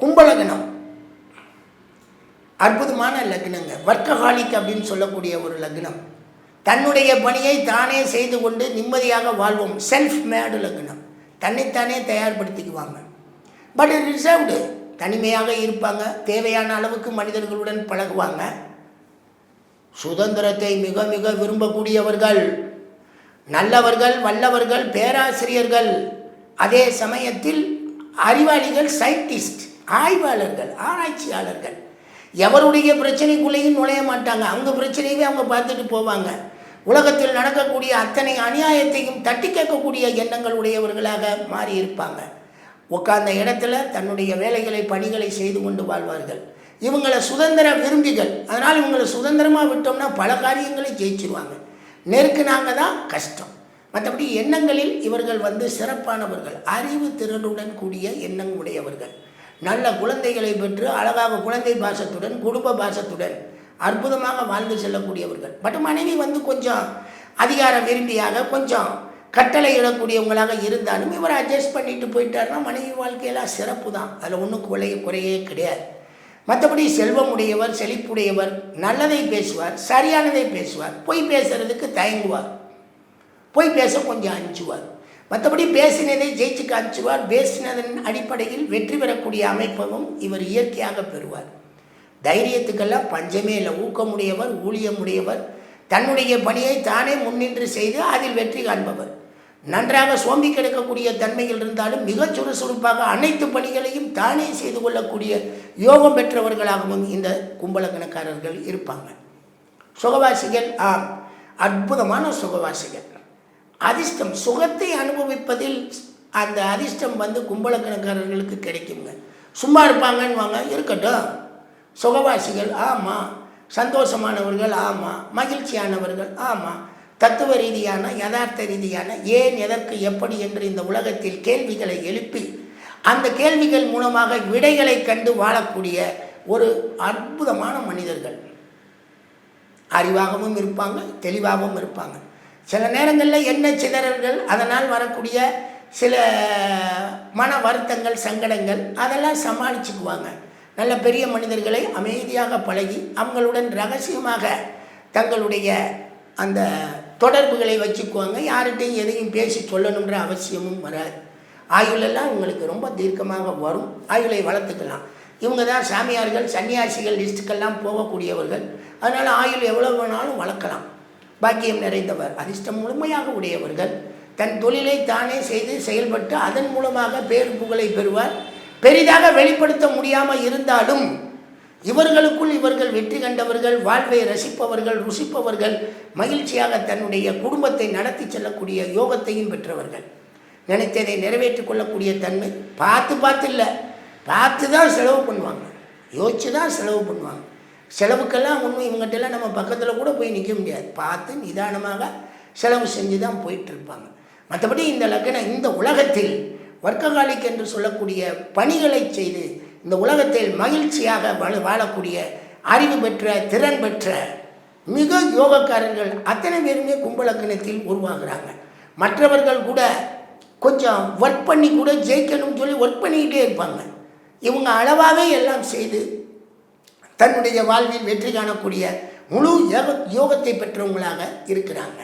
கும்பலகணம் அற்புதமான லக்னங்க. வர்க்கஹாலிக் அப்படின்னு சொல்லக்கூடிய ஒரு லக்னம். தன்னுடைய பணியை தானே செய்து கொண்டு நிம்மதியாக வாழ்வோம். செல்ஃப் மேடு லக்னம். தன்னைத்தானே தயார்படுத்திக்குவாங்க. பட் ரிசர்வ்டு தனிமையாக இருப்பாங்க. தேவையான அளவுக்கு மனிதர்களுடன் பழகுவாங்க. சுதந்திரத்தை மிக மிக விரும்பக்கூடியவர்கள். நல்லவர்கள் வல்லவர்கள் பேராசிரியர்கள். அதே சமயத்தில் அறிவாளிகள் சயின்டிஸ்ட் ஆய்வாளர்கள் ஆராய்ச்சியாளர்கள். எவருடைய பிரச்சனைக்குள்ளேயும் நுழைய மாட்டாங்க. அவங்க பிரச்சனையவே அவங்க பார்த்துட்டு போவாங்க. உலகத்தில் நடக்கக்கூடிய அத்தனை அநியாயத்தையும் தட்டி கேட்கக்கூடிய எண்ணங்கள் உடையவர்களாக மாறி இருப்பாங்க. உட்கார்ந்த இடத்துல தன்னுடைய வேலைகளை பணிகளை செய்து கொண்டு வாழ்வார்கள். இவங்களை சுதந்திர விரும்பிகள். அதனால் இவங்களை சுதந்திரமாக விட்டோம்னா பல காரியங்களை ஜெயிச்சிருவாங்க. நெருக்குனாங்க தான் கஷ்டம். மற்றபடி எண்ணங்களில் இவர்கள் வந்து சிறப்பானவர்கள். அறிவு திறனுடன் கூடிய எண்ணம் உடையவர்கள். நல்ல குழந்தைகளை பெற்று அழகாக குழந்தை பாசத்துடன் குடும்ப பாசத்துடன் அற்புதமாக வாழ்ந்து செல்லக்கூடியவர்கள். பட் மனைவி வந்து கொஞ்சம் அதிகார விரும்பியாக கொஞ்சம் கட்டளை இடக்கூடியவங்களாக இருந்தாலும் இவர் அட்ஜஸ்ட் பண்ணிட்டு போயிட்டாருன்னா மனைவி வாழ்க்கையெல்லாம் சிறப்பு தான் அதில் ஒன்றும் குறைய குறையே கிடையாது. மற்றபடி செல்வம் உடையவர் செழிப்புடையவர் நல்லதை பேசுவார் சரியானதை பேசுவார் பொய் பேசுறதுக்கு தயங்குவார். பொய் பேச கொஞ்சம் அஞ்சுவார். மற்றபடி பேசினதை ஜெயிச்சு காமிச்சுவார். பேசினதன் அடிப்படையில் வெற்றி பெறக்கூடிய அமைப்பவும் இவர் இயற்கையாக பெறுவார். தைரியத்துக்கெல்லாம் பஞ்சமே இல்லை. ஊக்கமுடையவர் ஊழியமுடையவர். தன்னுடைய பணியை தானே முன்னின்று செய்து அதில் வெற்றி காண்பவர். நன்றாக சோம்பி கிடக்கக்கூடிய தன்மையில் இருந்தாலும் மிகச் சுறுசுறுப்பாக அனைத்து பணிகளையும் தானே செய்து கொள்ளக்கூடிய யோகம் பெற்றவர்களாகவும் இந்த கும்பலக்கணக்காரர்கள் இருப்பாங்க. சுகவாசிகள் ஆம். அற்புதமான சுகவாசிகள். அதிர்ஷ்டம் சுகத்தை அனுபவிப்பதில் அந்த அதிர்ஷ்டம் வந்து கும்பலக்கணக்காரர்களுக்கு கிடைக்குங்க. சும்மா இருப்பாங்கன்னு வாங்க இருக்கட்டும். சுகவாசிகள் ஆமாம் சந்தோஷமானவர்கள் ஆமாம் மகிழ்ச்சியானவர்கள் ஆமாம் தத்துவ ரீதியான யதார்த்த ரீதியான ஏன் எதற்கு எப்படி என்று இந்த உலகத்தில் கேள்விகளை எழுப்பி அந்த கேள்விகள் மூலமாக விடைகளை கண்டு வாழக்கூடிய ஒரு அற்புதமான மனிதர்கள். அறிவாகவும் இருப்பாங்க தெளிவாகவும் இருப்பாங்க. சில நேரங்களில் என்ன சிதறல்கள் அதனால் வரக்கூடிய சில மன வருத்தங்கள் சங்கடங்கள் அதெல்லாம் சமாளிச்சுக்குவாங்க. நல்ல பெரிய மனிதர்களை அமைதியாக பழகி அவங்களுடன் ரகசியமாக தங்களுடைய அந்த தொடர்புகளை வச்சுக்குவாங்க. யார்கிட்டையும் எதையும் பேசி சொல்லணுன்ற அவசியமும் வராது. ஆயுளெல்லாம் உங்களுக்கு ரொம்ப தீர்க்கமாக வரும். ஆயுளை வளர்த்துக்கலாம். இவங்க தான் சாமியார்கள் சன்னியாசிகள் லிஸ்ட்டுக்கெல்லாம் போகக்கூடியவர்கள். அதனால் ஆயுள் எவ்வளோ வேணாலும் வளர்க்கலாம். பாக்கியம் நிறைந்தவர். அதிர்ஷ்டம் முழுமையாக உடையவர்கள். தன் தொழிலை தானே செய்து செயல்பட்டு அதன் மூலமாக பேர் புகழை பெறுவார். பெரிதாக வெளிப்படுத்த முடியாமல் இருந்தாலும் இவர்களுக்குள் இவர்கள் வெற்றி கண்டவர்கள் வாழ்வை ரசிப்பவர்கள் ருசிப்பவர்கள் மகிழ்ச்சியாக தன்னுடைய குடும்பத்தை நடத்தி செல்லக்கூடிய யோகத்தையும் பெற்றவர்கள். நினைத்ததை நிறைவேற்றிக் கொள்ளக்கூடிய தன்மை பார்த்து பார்த்து இல்லை. பார்த்து தான் செலவு பண்ணுவாங்க. யோசிச்சு தான் செலவு பண்ணுவாங்க. செலவுக்கெல்லாம் ஒன்றும் இவங்ககிட்டலாம் நம்ம பக்கத்தில் கூட போய் நிற்க முடியாது. பார்த்து நிதானமாக செலவு செஞ்சு தான் போயிட்டுருப்பாங்க. மற்றபடி இந்த லக்னம் இந்த உலகத்தில் வர்க்ககாலிக் என்று சொல்லக்கூடிய பணிகளை செய்து இந்த உலகத்தில் மகிழ்ச்சியாக வாழ வாழக்கூடிய அறிவு பெற்ற திறன் பெற்ற மிக யோகக்காரர்கள் அத்தனை பேருமே கும்பலக்கணத்தில் உருவாகிறாங்க. மற்றவர்கள் கூட கொஞ்சம் ஒர்க் பண்ணி கூட ஜெயிக்கணும்னு சொல்லி ஒர்க் பண்ணிக்கிட்டே இருப்பாங்க. இவங்க அளவாகவே எல்லாம் செய்து தன்னுடைய வாழ்வில் வெற்றி காணக்கூடிய முழு யோக யோகத்தை பெற்றவங்களாக இருக்கிறாங்க.